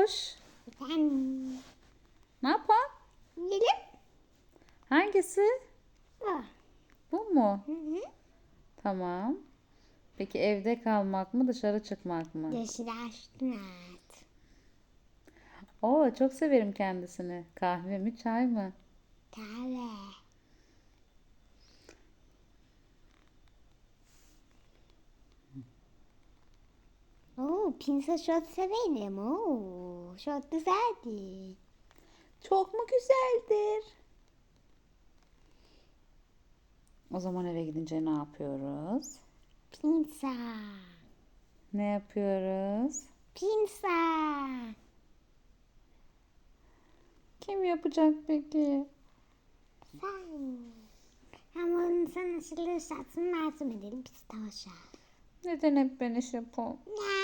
Apoş. Efendim. Ne yapalım? Gelip. Hangisi? Ah. Bu mu? Hı hı. Tamam. Peki evde kalmak mı dışarı çıkmak mı? Dışarı açtınız. Oo çok severim kendisini. Kahve mi çay mı? Tabii. Oo, pizza çok severim. Oo, çok güzeldi. Çok mu güzeldir? O zaman eve gidince ne yapıyoruz? Pizza. Ne yapıyoruz? Pizza. Kim yapacak peki? Sen. Ama sana nasıl şansın lazım edelim. Biz tavşan. Neden hep ben iş yapıyorum? Ne?